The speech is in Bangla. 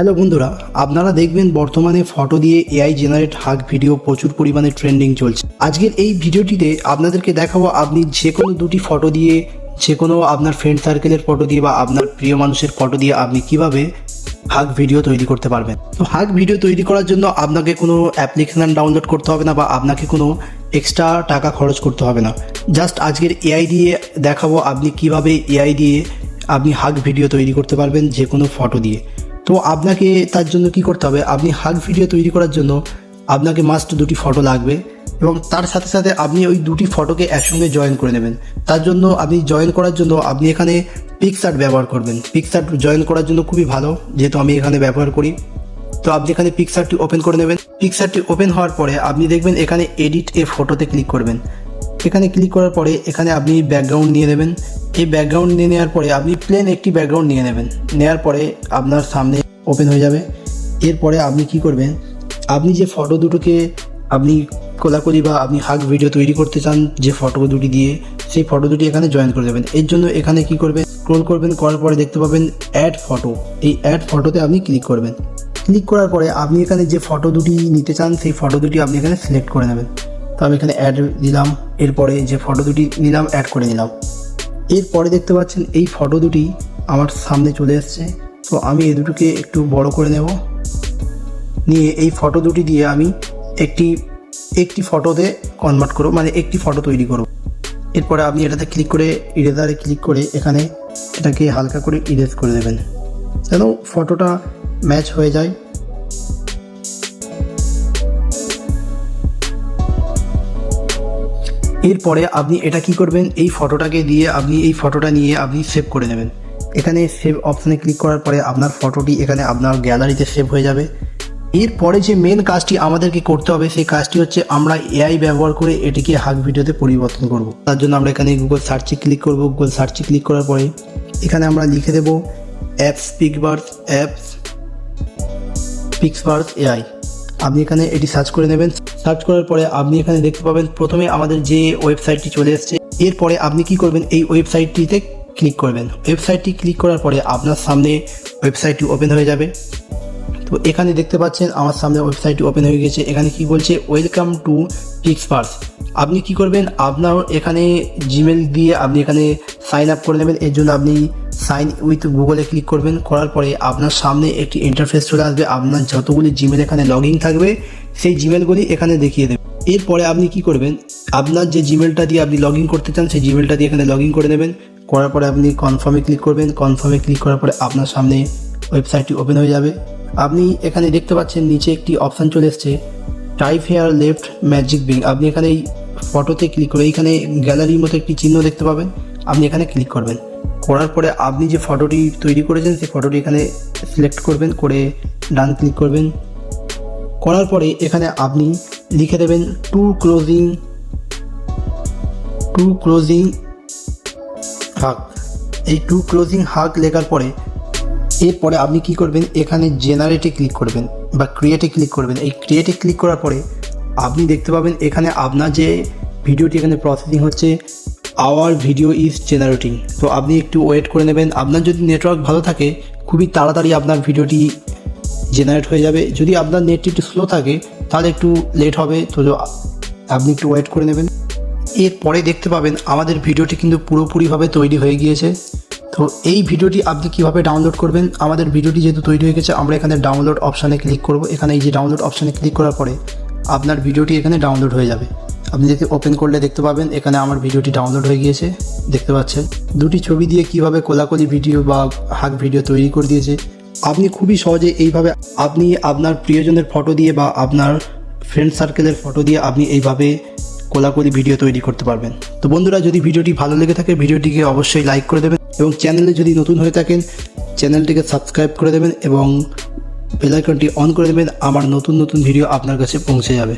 হ্যালো বন্ধুরা, আপনারা দেখবেন বর্তমানে ফটো দিয়ে এআই জেনারেট হাক ভিডিও প্রচুর পরিমাণে ট্রেন্ডিং চলছে। আজকের এই ভিডিওটিতে আপনাদেরকে দেখাবো আপনি যে কোনো দুটি ফটো দিয়ে যে কোনো আপনার ফ্রেন্ড সার্কেলের ফটো দিয়ে বা আপনার প্রিয় মানুষের ফটো দিয়ে আপনি কীভাবে হাগ ভিডিও তৈরি করতে পারবেন। তো হাক ভিডিও তৈরি করার জন্য আপনাকে কোনো অ্যাপ্লিকেশন ডাউনলোড করতে হবে না বা আপনাকে কোনো এক্সট্রা টাকা খরচ করতে হবে না। জাস্ট আজকের এআই দিয়ে দেখাবো আপনি কীভাবে এআই দিয়ে আপনি হাক ভিডিও তৈরি করতে পারবেন যে কোনো ফটো দিয়ে। তো আপনাকে তার জন্য কি করতে হবে? আপনি হাগ ভিডিও তৈরি করার জন্য আপনাকে মাস্ট দুটি ফটো লাগবে এবং তার সাথে সাথে আপনি ওই দুটি ফটোকে একসঙ্গে জয়েন করে নেবেন। তার জন্য আপনি জয়েন করার জন্য আপনি এখানে পিকসার্ট ব্যবহার করবেন। পিকসার্ট জয়েন করার জন্য খুবই ভালো, যেহেতু আমি এখানে ব্যবহার করি। তো আপনি এখানে পিকচারটি ওপেন করে নেবেন। পিকচারটি ওপেন হওয়ার পরে আপনি দেখবেন এখানে এডিট এ ফটোতে ক্লিক করবেন। এখানে ক্লিক করার পরে এখানে আপনি ব্যাকগ্রাউন্ড নিয়ে নেবেন। এই ব্যাকগ্রাউন্ড নিয়ে নেওয়ার পরে আপনি প্লেন একটি ব্যাকগ্রাউন্ড নিয়ে নেবেন। নেওয়ার পরে আপনার সামনে ওপেন হয়ে যাবে। এরপরে আপনি কি করবেন? আপনি যে ফটো দুটোকে আপনি কোলাকুলি বা আপনি হাগ ভিডিও তৈরি করতে চান, যে ফটো দুটি দিয়ে, সেই ফটো দুটি এখানে জয়েন করে দেবেন। এর জন্য এখানে কি করবেন? স্ক্রোল করবেন, করার পরে দেখতে পাবেন অ্যাড ফটো এই অ্যাড ফটোতে আপনি ক্লিক করবেন। ক্লিক করার পরে আপনি এখানে যে ফটো দুটি নিতে চান, সেই ফটো দুটি আপনি এখানে সিলেক্ট করে নেবেন। তো আমি এখানে অ্যাড দিলাম এরপরে যে ফটো দুটি নিলাম অ্যাড করে নিলাম। এরপরে দেখতে পাচ্ছেন এই ফটো দুটি আমার সামনে চলে এসছে। তো আমি এই দুটোকে একটু বড় করে নেব। নিয়ে এই ফটো দুটি দিয়ে আমি একটি একটি ফটোতে কনভার্ট করব মানে একটি ফটো তৈরি করব। এরপরে আপনি এটাতে ক্লিক করে ইরেজারে ক্লিক করে এখানে এটাকে হালকা করে ইরেজ করে দেবেন। যেন ফটোটা ম্যাচ হয়ে যায়। এরপরে আপনি এটা কি করবেন? এই ফটোটাকে দিয়ে আপনি, এই ফটোটা নিয়ে আপনি সেভ করে নেবেন। এখানে সেভ অপশানে ক্লিক করার পরে আপনার ফটোটি এখানে আপনার গ্যালারিতে সেভ হয়ে যাবে। এরপরে যে মেন কাজটি আমাদেরকে করতে হবে, সেই কাজটি হচ্ছে আমরা এআই ব্যবহার করে এটিকে হাক ভিডিওতে পরিবর্তন করব। তার জন্য আমরা এখানে গুগল সার্চে ক্লিক করব। গুগল সার্চে ক্লিক করার পরে এখানে আমরা লিখে দেব apps Pixverse apps Pixverse AI আপনি এখানে এটি সার্চ করে নেবেন। সার্চ করার পরে আপনি এখানে দেখতে পাবেন, প্রথমে আমাদের যে ওয়েবসাইটটি চলে এসছে, এরপরে আপনি কি করবেন, এই ওয়েবসাইটটিতে ক্লিক করবেন। ওয়েবসাইটটি ক্লিক করার পরে আপনার সামনে ওয়েবসাইটটি ওপেন হয়ে যাবে। তো এখানে দেখতে পাচ্ছেন আমার সামনে ওয়েবসাইটটি ওপেন হয়ে গেছে। এখানে কি বলছে ওয়েলকাম টু পিক্সপার্স আপনি কি করবেন, আপনার এখানে জিমেল দিয়ে আপনি এখানে সাইন আপ করে নেবেন। এর জন্য আপনি সাইন উইথ গুগলে ক্লিক করবেন। করার পরে আপনার সামনে একটি ইন্টারফেস চলে আসবে। আপনার যতগুলি জিমেল এখানে লগ থাকবে, সেই জিমেলগুলি এখানে দেখিয়ে দেবে। এরপরে আপনি কি করবেন, আপনার যে জিমেলটা দিয়ে আপনি লগ করতে চান, সেই জিমেলটা দিয়ে এখানে লগ করে নেবেন। করার পরে আপনি কনফার্মে ক্লিক করবেন। কনফার্মে ক্লিক করার পরে আপনার সামনে ওয়েবসাইটটি ওপেন হয়ে যাবে। আপনি এখানে দেখতে পাচ্ছেন নিচে একটি অপশান চলে এসছে। Type here left magic Bing আপনি এখানে এই ফটোতে ক্লিক করে এইখানে গ্যালারির মতো একটি চিহ্ন দেখতে পাবেন। আপনি এখানে ক্লিক করবেন। করার পরে আপনি যে ফটোটি তৈরি করেছেন, সেই ফটোটি এখানে সিলেক্ট করবেন, করে ডান ক্লিক করবেন। করার পরে এখানে আপনি লিখে দেবেন টু ক্লোজিং টু ক্লোজিং হাক এই টু ক্লোজিং হাক লেখার পরে, এরপরে আপনি কি করবেন? এখানে জেনারেটে ক্লিক করবেন বা ক্রিয়েটে ক্লিক করবেন। এই ক্রিয়েটে ক্লিক করার পরে আপনি দেখতে পাবেন এখানে আপনার যে ভিডিওটি এখানে প্রসেসিং হচ্ছে আওয়ার ভিডিও ইজ জেনারেটিং তো আপনি একটু ওয়েট করে নেবেন। আপনার যদি নেটওয়ার্ক ভালো থাকে, খুবই তাড়াতাড়ি আপনার ভিডিওটি জেনারেট হয়ে যাবে। যদি আপনার নেটটি একটু স্লো থাকে, তাহলে একটু লেট হবে। তো আপনি একটু ওয়েট করে নেবেন। এরপরে দেখতে পাবেন আমাদের ভিডিওটি কিন্তু পুরোপুরিভাবে তৈরি হয়ে গিয়েছে। তো এই ভিডিওটি আপনি কীভাবে ডাউনলোড করবেন? আমাদের ভিডিওটি যেহেতু তৈরি হয়ে গেছে, আমরা এখানে ডাউনলোড অপশানে ক্লিক করব। এখানে এই যে ডাউনলোড অপশানে ক্লিক করার পরে আপনার ভিডিওটি এখানে ডাউনলোড হয়ে যাবে। আপনি যদি ওপেন করলে দেখতে পাবেন, এখানে আমার ভিডিওটি ডাউনলোড হয়ে গিয়েছে, দেখতে পাচ্ছেন। দুটি ছবি দিয়ে কীভাবে কোলাকলি ভিডিও বা হাক ভিডিও তৈরি করে দিয়েছে, আপনি খুবই সহজে এইভাবে আপনি আপনার প্রিয়জনের ফটো দিয়ে বা আপনার ফ্রেন্ড সার্কেলের ফটো দিয়ে আপনি এইভাবে কোলাকুলি ভিডিও তৈরি করতে পারবেন। তো বন্ধুরা, যদি ভিডিওটি ভালো লেগে থাকে, ভিডিওটিকে অবশ্যই লাইক করে দেবেন এবং চ্যানেলে যদি নতুন হয়ে থাকেন, চ্যানেলটিকে সাবস্ক্রাইব করে দেবেন এবং বেলাইকনটি অন করে দেবেন। আমার নতুন নতুন ভিডিও আপনার কাছে পৌঁছে যাবে।